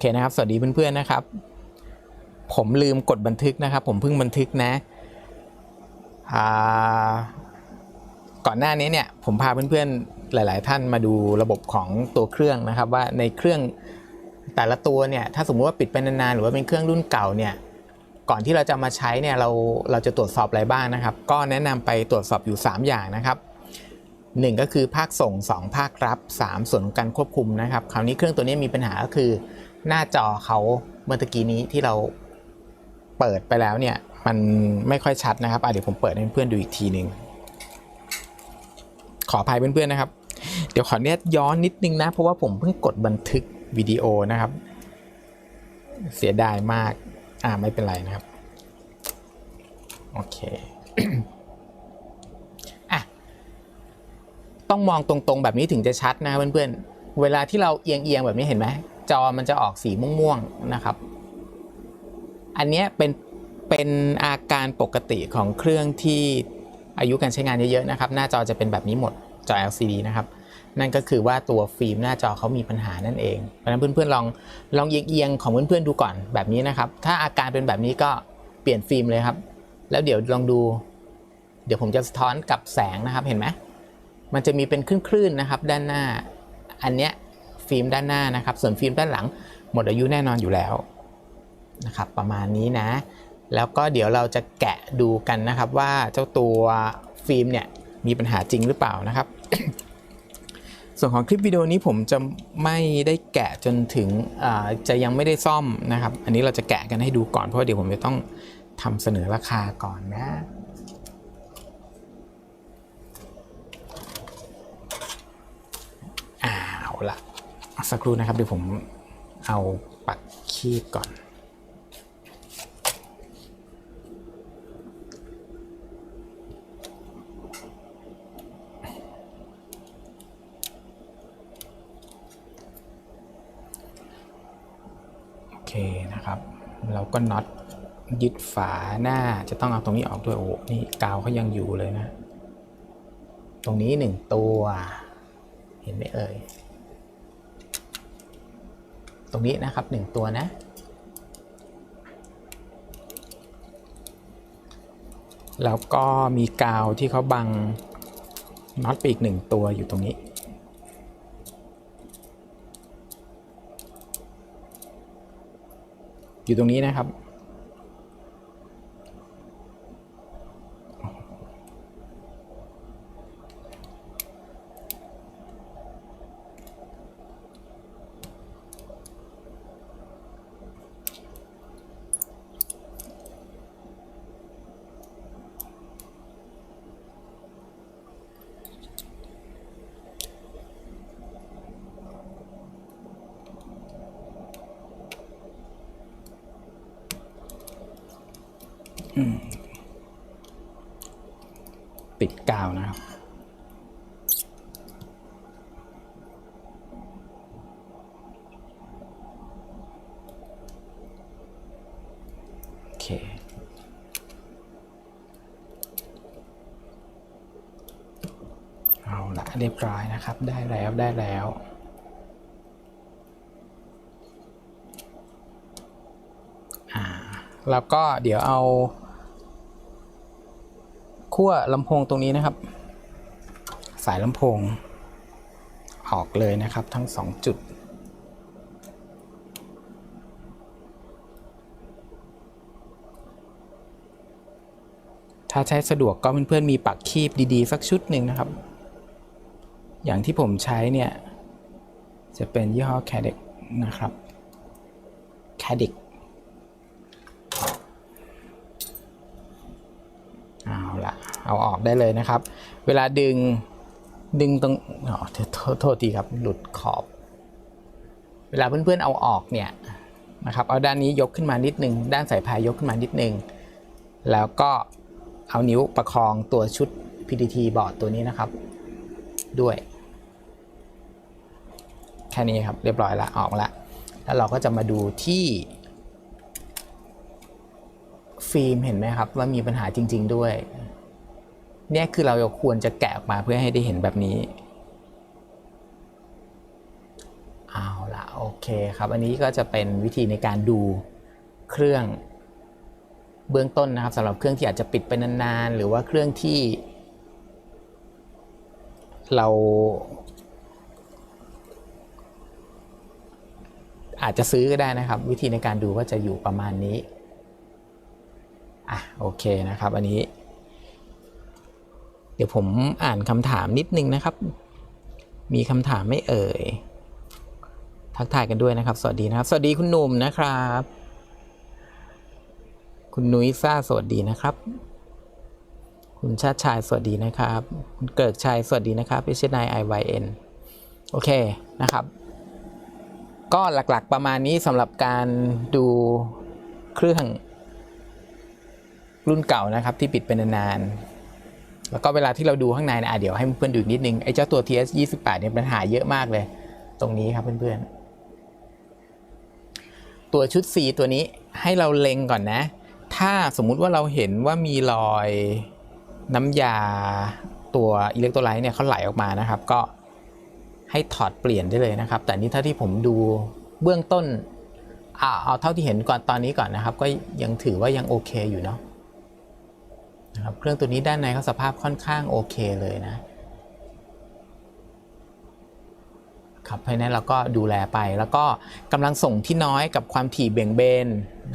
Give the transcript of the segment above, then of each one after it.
เคนะครับ สวัสดีเพื่อนๆนะครับ ผมลืมกดบันทึกนะครับ ผมเพิ่งบันทึกนะก่อนหน้านี้เนี่ยผมพาเพื่อนๆหลาย ๆ ท่านมาดูระบบของตัวเครื่องนะครับ ว่าในเครื่องแต่ละตัวเนี่ยถ้าสมมุติว่าปิดไปนานๆหรือว่าเป็นเครื่องรุ่นเก่าเนี่ยก่อนที่เราจะมาใช้เนี่ยเราเราจะตรวจสอบอะไรบ้างนะครับ ก็แนะนำไปตรวจสอบอยู่ 3 อย่างนะครับ 1 ก็คือภาคส่ง 2 ภาครับ 3 ส่วนของการควบคุมนะครับ คราวนี้เครื่องตัวนี้มีปัญหาก็คือ หน้าจอเขาเมื่อตะกี้นี้ที่เราเปิดไปแล้วเนี่ย มันไม่ค่อยชัดนะครับเดี๋ยวผมเปิดให้เพื่อนดูอีกทีหนึ่งขออภัยเพื่อนๆนะครับ เดี๋ยวขอเนี้ยย้อนนิดนึงนะ เพราะว่าผมเพิ่งกดบันทึกวิดีโอนะครับ เสียดายมาก อ่าไม่เป็นไรนะครับ โอเคอะต้องมองตรงๆแบบนี้ถึงจะชัดนะเพื่อนๆ เวลาที่เราเอียงๆแบบนี้เห็นไหม จอมันจะออกสีม่วงๆนะครับ อันนี้เป็นเป็นอาการปกติของเครื่องที่อายุการใช้งานเยอะๆนะครับ หน้าจอจะเป็นแบบนี้หมดจอ LCD นะครับ นั่นก็คือว่าตัวฟิล์มหน้าจอเขามีปัญหานั่นเอง เพราะฉะนั้นเพื่อนๆลองลองเอียงๆของเพื่อนๆดูก่อนแบบนี้นะครับ ถ้าอาการเป็นแบบนี้ก็เปลี่ยนฟิล์มเลยครับ แล้วเดี๋ยวลองดู เดี๋ยวผมจะสะท้อนกับแสงนะครับเห็นไหมมันจะมีเป็นคลื่นๆนะครับ ด้านหน้า อันเนี้ย ฟิล์มด้านหน้านะครับ ส่วนฟิล์มด้านหลังหมดอายุแน่นอนอยู่แล้วนะครับประมาณนี้นะ แล้วก็เดี๋ยวเราจะแกะดูกันนะครับว่าเจ้าตัวฟิล์มเนี่ยมีปัญหาจริงหรือเปล่านะครับ ส่วนของคลิปวิดีโอนี้ผมจะไม่ได้แกะจนถึงจะยังไม่ได้ซ่อมนะครับ อันนี้เราจะแกะกันให้ดูก่อนเพราะว่าเดี๋ยวผมจะต้องทำเสนอราคาก่อนนะอ่าเอาละ สักครู่นะครับเดี๋ยวผมเอาปักคีบก่อน โอเคนะครับแล้วก็น็อตยึดฝาหน้าจะต้องเอาตรงนี้ออกด้วยโอ้โหนี่กาวเขายังอยู่เลยนะ ตรงนี้หนึ่งตัว เห็นไหมเอ่ย ตรงนี้นะครับหนึ่งตัวนะ แล้วก็มีกาวที่เขาบังน็อตไปอีกหนึ่งตัวอยู่ตรงนี้ อยู่ตรงนี้นะครับ ปิดกาวนะครับ โอเค เอาละเรียบร้อยนะครับ ได้แล้วได้แล้วอ่าแล้วก็เดี๋ยวเอา ขั้วลำโพงตรงนี้นะครับ สายลำโพง ออกเลยนะครับทั้งสองจุด ถ้าใช้สะดวกก็เพื่อนๆมีปักคีบดีๆ สักชุดหนึ่งนะครับ อย่างที่ผมใช้เนี่ย จะเป็นยี่ห้อ c a d e c นะครับ c a d e c เอาละ เอาออกได้เลยนะครับ เวลาดึงดึงตรงอ๋อโทษท,ทีครับหลุดขอบ เวลาเพื่อนๆเอาออกเนี่ยนะครับเอาด้านนี้ยกขึ้นมานิดนึงด้านสายพายยกขึ้นมานิดนึงแล้วก็เอานิ้วประคองตัวชุด PDT บอร์ดตัวนี้นะครับ ด้วย แค่นี้ครับเรียบร้อยละออกละแล้วเราก็จะมาดูที่ฟิล์มเห็นไหมครับว่ามีปัญหาจริง ๆ ด้วย เนี่ยคือเราควรจะแกะออกมาเพื่อให้ได้เห็นแบบนี้เอาละโอโอเคครับ อันนี้ก็จะเป็นวิธีในการดูเครื่องเบื้องต้นนะครับสำหรับเครื่องที่อาจจะปิดไปนานๆ หรือว่าเครื่องที่ เรา อาจจะซื้อก็ได้นะครับ วิธีในการดูก็จะอยู่ประมาณนี้อะโอเคนะครับ อันนี้ ดี๋ยวผมอ่านคำถามนิดนึงนะครับ มีคำถามไม่เอ่ย ทักทายกันด้วยนะครับ สวัสดีนะครับ สวัสดีคุณหนุ่มนะครับ คุณนุ้ยซ่าสวัสดีนะครับ คุณชาติชายสวัสดีนะครับ คุณเกิดชัยสวัสดีนะครับ h น i y n โอเคนะครับ ก็หลักๆประมาณนี้สำหรับการดูเครื่องรุ่นเก่านะครับที่ปิดเป็นนานๆ แล้วก็เวลาที่เราดูข้างในนะะเดี๋ยวให้เพื่อนดูอีกนิดนึงไอ้เจ้าตัว TS 28เนี่ยปัญหาเยอะมากเลย ตรงนี้ครับเพื่อนๆ ตัวชุด C ตัวนี้ให้เราเล็งก่อนนะ ถ้าสมมุติว่าเราเห็นว่ามีรอยน้ำยาตัวอิเล็กโทรไลต์เนี่ยเขาไหลออกมานะครับ ก็ให้ถอดเปลี่ยนได้เลยนะครับ แต่นี่ถ้าที่ผมดูเบื้องต้นเอาเอาเท่าที่เห็นก่อนตอนนี้ก่อนนะครับ ก็ยังถือว่ายังโอเคอยู่เนาะ นะครับเครื่องตัวนี้ด้านในเขาสภาพค่อนข้างโอเคเลยนะครับเพราะฉะนั้นเราก็ดูแลไป แล้วก็กำลังส่งที่น้อยกับความถี่เบี่ยงเบน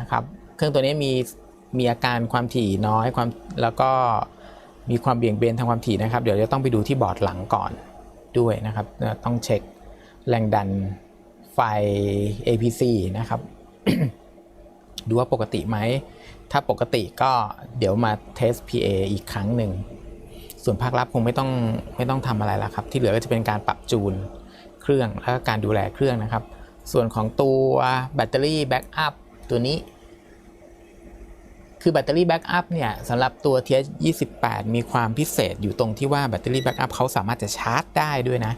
นะครับ เครื่องตัวนี้มีมีอาการความถี่น้อยความแล้วก็มีความเบี่ยงเบนทางความถี่นะครับ เดี๋ยวจะต้องไปดูที่บอร์ดหลังก่อนด้วยนะครับ ต้องเช็คแรงดันไฟ APC นะครับ ดูว่าปกติไหม ถ้าปกติก็เดี๋ยวมาเทส PA อีกครั้งหนึ่ง ส่วนภาครับคงไม่ต้องไม่ต้องทำอะไรแล้วครับ ที่เหลือก็จะเป็นการปรับจูนเครื่องแล้วก็การดูแลเครื่องนะครับ ส่วนของตัวแบตเตอรี่แบ็กอัพตัวนี้ คือแบตเตอรี่แบ็กอัพเนี่ยสำหรับตัว TH28 มีความพิเศษอยู่ตรงที่ว่าแบตเตอรี่แบ็กอัพเขาสามารถจะชาร์จได้ด้วยนะ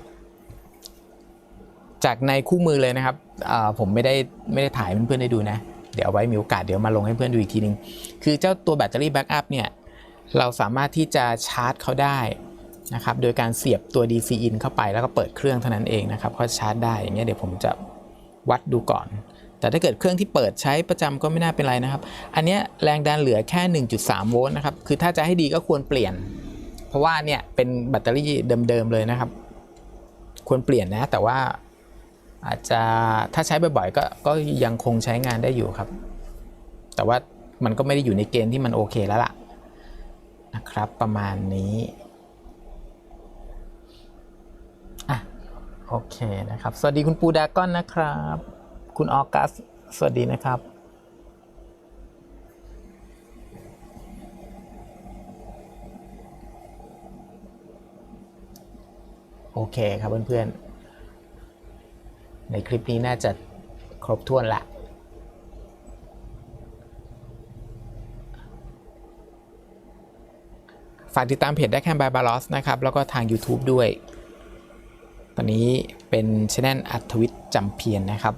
จากในคู่มือเลยนะครับผมไม่ได้ไม่ได้ถ่ายเพื่อนๆได้ดูนะ เดี๋ยวเอาไว้มีโอกาสเดี๋ยวมาลงให้เพื่อนดูอีกทีนึง คือเจ้าตัวแบตเตอรี่แบ็กอัพเนี่ย เราสามารถที่จะชาร์จเขาได้นะครับ โดยการเสียบตัว DC in เข้าไปแล้วก็เปิดเครื่องเท่านั้นเองนะครับเขาชาร์จได้ อย่างเงี้ยเดี๋ยวผมจะวัดดูก่อน แต่ถ้าเกิดเครื่องที่เปิดใช้ประจำก็ไม่น่าเป็นไรนะครับ อันเนี้ยแรงดันเหลือแค่ 1.3 โวลต์นะครับ คือถ้าจะให้ดีก็ควรเปลี่ยน เพราะว่าเนี่ยเป็นแบตเตอรี่เดิมๆเลยนะครับ ควรเปลี่ยนนะ แต่ว่า อาจจะถ้าใช้บ่อยๆก็ก็ยังคงใช้งานได้อยู่ครับ แต่ว่ามันก็ไม่ได้อยู่ในเกณฑ์ที่มันโอเคแล้วล่ะนะครับประมาณนี้อะโอเคนะครับ สวัสดีคุณปูดากอนนะครับ คุณออกัส สวัสดีนะครับโอเคครับเพื่อนๆ ในคลิปนี้น่าจะครบถ้วนละฝากติดตามเพจได้แค่บายบาลอสนะครับ แล้วก็ทาง YouTube ด้วย ตอนนี้เป็นช anel อัธวิทย์จำเพียรนนะครับ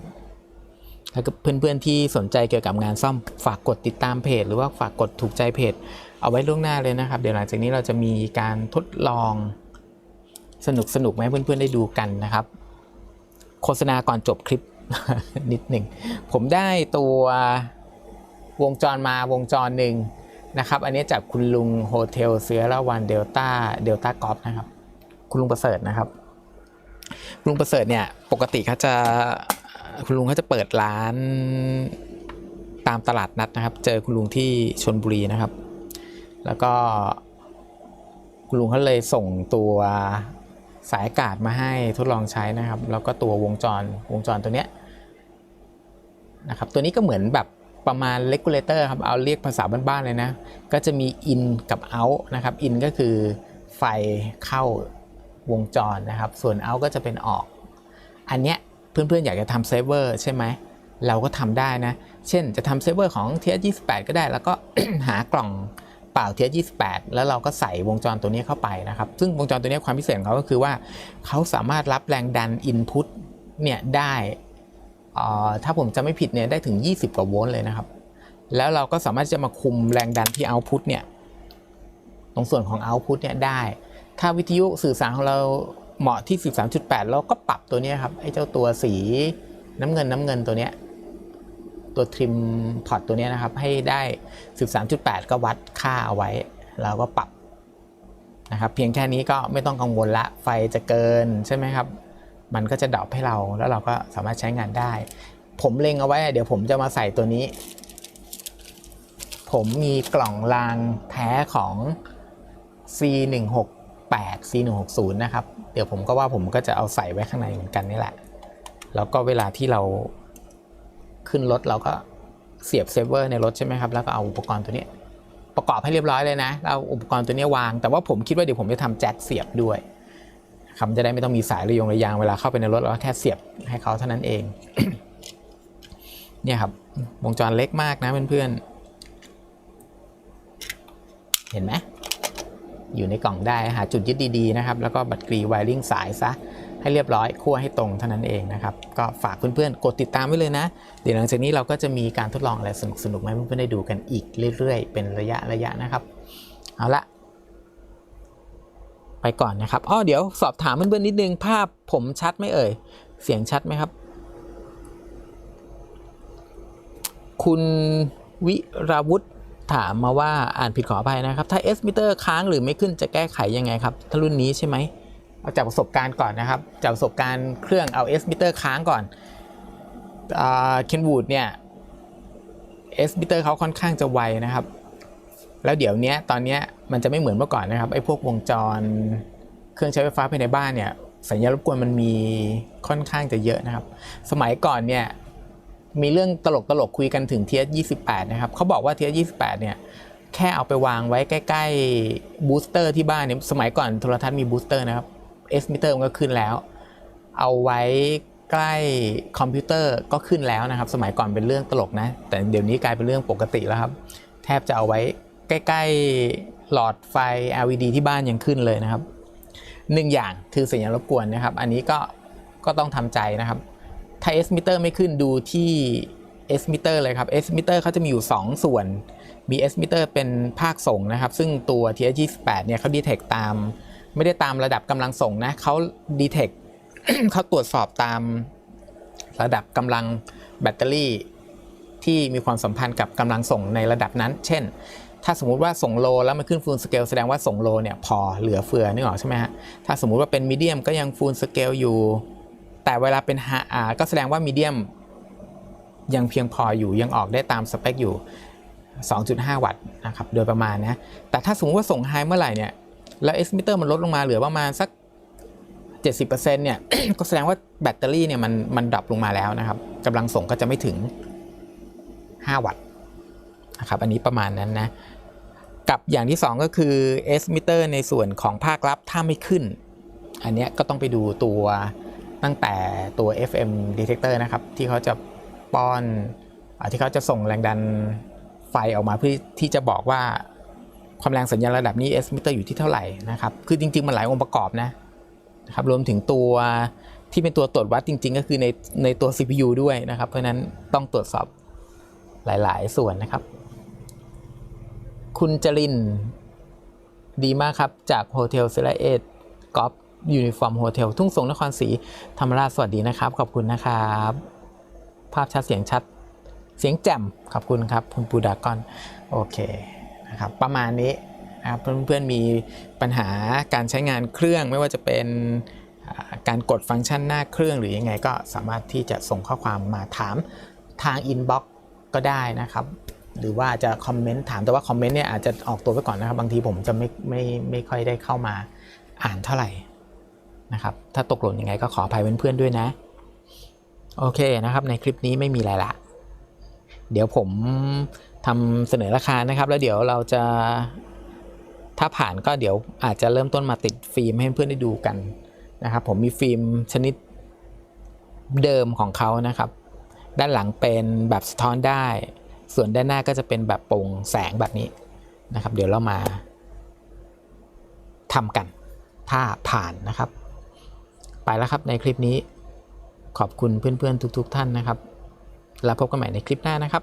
ถ้าเพื่อนๆที่สนใจเกี่ยวกับงานซ่อมฝากกดติดตามเพจ หรือว่าฝากกดถูกใจเพจ เอาไว้ล่วงหน้าเลยนะครับ เดี๋ยวหลังจากนี้เราจะมีการทดลองสนุกสนุกๆมาให้เพื่อนๆได้ดูกันนะครับ โฆษณาก่อนจบคลิปนิดหนึ่ง ผมได้ตัววงจรมาวงจรหนึ่งนะครับ อันนี้จากคุณลุงโฮเทลเซียร่าวันเดลต้าเดลต้ากอฟนะครับ คุณลุงประเสริฐนะครับคุณลุงประเสริฐเนี่ยปกติเขาจะคุณลุงเขาจะเปิดร้านตามตลาดนัดนะครับ เจอคุณลุงที่ชนบุรีนะครับ แล้วก็คุณลุงเขาเลยส่งตัว สายอากาศมาให้ทดลองใช้นะครับ แล้วก็ตัววงจรวงจรตัวเนี้ยนะครับตัวนี้ก็เหมือนแบบประมาณ regulator ครับเอาเรียกภาษาบ้านๆเลยนะ ก็จะมี in กับ out นะครับ in ก็คือไฟเข้าวงจรนะครับ ส่วน out ก็จะเป็นออก อันเนี้ยเพื่อนๆ อยากจะทำเซฟเวอร์ใช่ไหม เราก็ทำได้นะ เช่นจะทำเซฟเวอร์ของ TS28 ก็ได้ แล้วก็หากล่อง เปล่า TS28 แล้วเราก็ใส่วงจรตัวนี้เข้าไปนะครับ ซึ่งวงจรตัวนี้ความพิเศษของเขาก็คือว่า เขาสามารถรับแรงดัน input เนี่ยได้ถ้าผมจะไม่ผิดเนี่ยได้ถึง 20 กว่าโวลต์เลยนะครับ แล้วเราก็สามารถจะมาคุมแรงดันที่ output เนี่ยตรงส่วนของ output เนี่ยได้ ถ้าวิทยุสื่อสารของเราเหมาะที่ 13.8 เราก็ปรับตัวนี้ครับไอ้เจ้าตัวสีน้ำเงินน้ำเงินตัวเนี้ย ตัวทริมพอร์ตตัวนี้นะครับ ให้ได้ 13.8 ก็วัดค่าเอาไว้เราก็ปรับนะครับ เพียงแค่นี้ก็ไม่ต้องกังวลละ ไฟจะเกินใช่ไหมครับ มันก็จะดรอปให้เรา แล้วเราก็สามารถใช้งานได้ ผมเล็งเอาไว้ เดี๋ยวผมจะมาใส่ตัวนี้ ผมมีกล่องรางแท้ของ C168 C160 นะครับ เดี๋ยวผมก็ว่าผมก็จะเอาใส่ไว้ข้างในเหมือนกันนี่แหละ แล้วก็เวลาที่เรา ขึ้นรถเราก็เสียบเซฟเวอร์ในรถใช่ไหมครับ แล้วก็เอาอุปกรณ์ตัวนี้ประกอบให้เรียบร้อยเลยนะแล้วเอาอุปกรณ์ตัวนี้วาง แต่ว่าผมคิดว่าเดี๋ยวผมจะทำแจ็คเสียบด้วยครับจะได้ไม่ต้องมีสายระยงระยางเวลาเข้าไปในรถเราก็แค่เสียบให้เขาเท่านั้นเอง เนี่ยครับ วงจรเล็กมากนะเพื่อนๆ เห็นไหมอยู่ในกล่องได้หาจุดยึดดีๆนะครับ แล้วก็บัตรกรีไวริงสายซะ ให้เรียบร้อยคั่วให้ตรงเท่านั้นเองนะครับ ก็ฝากเพื่อนๆ กดติดตามไว้เลยนะ เดี๋ยวหลังจากนี้เราก็จะมีการทดลองอะไรสนุกๆมาให้เพื่อนๆได้ดูกันอีกเรื่อยๆ เป็นระยะระยะนะครับ เอาละไปก่อนนะครับอ้อเดี๋ยวสอบถามเพื่อนๆนิดนึง ภาพผมชัดไหมเอ่ย เสียงชัดไหมครับ คุณวิราวุธถามมาว่าอ่านผิดขออภัยนะครับ ถ้า S meter ค้างหรือไม่ขึ้นจะแก้ไขยังไงครับ ถ้ารุ่นนี้ใช่ไหม เอาจากประสบการณ์ก่อนนะครับ จากประสบการณ์เครื่องเอา S meter ค้างก่อนเคนวูดเนี่ย S meter เขาค่อนข้างจะไวนะครับ แล้วเดี๋ยวนี้ตอนนี้มันจะไม่เหมือนเมื่อก่อนนะครับไอ้พวกวงจรเครื่องใช้ไฟฟ้าภายในบ้านเนี่ยสัญญาณรบกวนมันมีค่อนข้างจะเยอะนะครับ สมัยก่อนเนี่ยมีเรื่องตลกตลกคุยกันถึง TS 28นะครับเขาบอกว่า TS 28เนี่ยแค่เอาไปวางไว้ใกล้ๆบูสเตอร์ที่บ้านเนี่ยสมัยก่อนโทรทัศน์มีบูสเตอร์นะครับ S meter มันก็ขึ้นแล้ว เอาไว้ใกล้คอมพิวเตอร์ก็ขึ้นแล้วนะครับ สมัยก่อนเป็นเรื่องตลกนะ แต่เดี๋ยวนี้กลายเป็นเรื่องปกติแล้วครับ แทบจะเอาไว้ใกล้ๆหลอดไฟ LED ที่บ้านยังขึ้นเลยนะครับหนึ่งอย่างคือสัญญาณรบกวนนะครับ อันนี้ก็ก็ต้องทำใจนะครับถ้า S meter ไม่ขึ้นดูที่ S meter เลยครับ S meter เขาจะมีอยู่ 2 ส่วนมี S meter เป็นภาคส่งนะครับ ซึ่งตัว TS28 เนี่ยเขาดีเทคตาม ไม่ได้ตามระดับกำลังส่งนะเขาดีเทคเขาตรวจสอบตามระดับกำลังแบตเตอรี่ที่มีความสัมพันธ์กับกำลังส่งในระดับนั้น เช่น ถ้าสมมุติว่าส่งโลแล้วมันขึ้นฟูลสเกลแสดงว่าส่งโลเนี่ยพอเหลือเฟือนึกออกใช่ไหมฮะ ถ้าสมมุติว่าเป็นมีเดียมก็ยังฟูลสเกลอยู่ แต่เวลาเป็นฮาอาก็แสดงว่ามีเดียมยังเพียงพออยู่ยังออกได้ตามสเปคอยู่ 2.5 วัตต์นะครับโดยประมาณนะ แต่ถ้าสมมติว่าส่งไฮเมื่อไหร่เนี่ย แล้ว S meter มันลดลงมาเหลือประมาณสัก 70%เนี่ย ก็แสดงว่าแบตเตอรี่เนี่ยมันมันดรอปลงมาแล้วนะครับกำลังส่งก็จะไม่ถึง 5 วัตต์นะครับอันนี้ประมาณนั้นนะกับอย่างที่ 2 ก็คือ S meter ในส่วนของภาครับถ้าไม่ขึ้น อันเนี้ยก็ต้องไปดูตัวตั้งแต่ตัว FM detector นะครับ ที่เขาจะป้อนอที่เขาจะส่งแรงดันไฟออกมาเพื่อที่จะบอกว่า ความแรงสัญญาณระดับนี้ S meter อยู่ที่เท่าไหร่นะครับ คือจริง ๆ มันหลายองค์ประกอบนะนะครับ รวมถึงตัวที่เป็นตัวตรวจวัดจริง ๆ ก็คือในในตัว CPU ด้วยนะครับ เพราะนั้นต้องตรวจสอบหลาย ๆ ส่วนนะครับ คุณจรินดีมากครับ จากโฮเทลเซเลเอตกอล์ฟยูนิฟอร์มโฮเทลทุ่งสงนครศรีธรรมราชสวัสดีนะครับ ขอบคุณนะครับ ภาพชัดเสียงชัดเสียงแจ่มขอบคุณครับ คุณปูดากอน โอเค นะครับประมาณนี้นะครับเพื่อนๆมีปัญหาการใช้งานเครื่องไม่ว่าจะเป็นการกดฟังก์ชันหน้าเครื่องหรือยังไงก็สามารถที่จะส่งข้อความมาถามทางอินบ็อกซ์ก็ได้นะครับ หรือว่าจะคอมเมนต์ถามแต่ว่าคอมเมนต์เนี่ยอาจจะออกตัวไว้ก่อนนะครับ บางทีผมจะไม่ไม่ไม่ค่อยได้เข้ามาอ่านเท่าไหร่นะครับ ถ้าตกหล่นยังไงก็ขออภัยเพื่อนๆด้วยนะ โอเคนะครับ ในคลิปนี้ไม่มีอะไรละ เดี๋ยวผม ทำเสนอราคานะครับ แล้วเดี๋ยวเราจะถ้าผ่านก็เดี๋ยวอาจจะเริ่มต้นมาติดฟิล์มให้เพื่อนได้ดูกันนะครับ ผมมีฟิล์มชนิดเดิมของเขานะครับ ด้านหลังเป็นแบบสะท้อนได้ ส่วนด้านหน้าก็จะเป็นแบบโปร่งแสงแบบนี้นะครับ เดี๋ยวเรามาทำกันถ้าผ่านนะครับ ไปแล้วครับในคลิปนี้ขอบคุณเพื่อนๆทุก ๆ ท่านนะครับ แล้วพบกันใหม่ในคลิปหน้านะครับ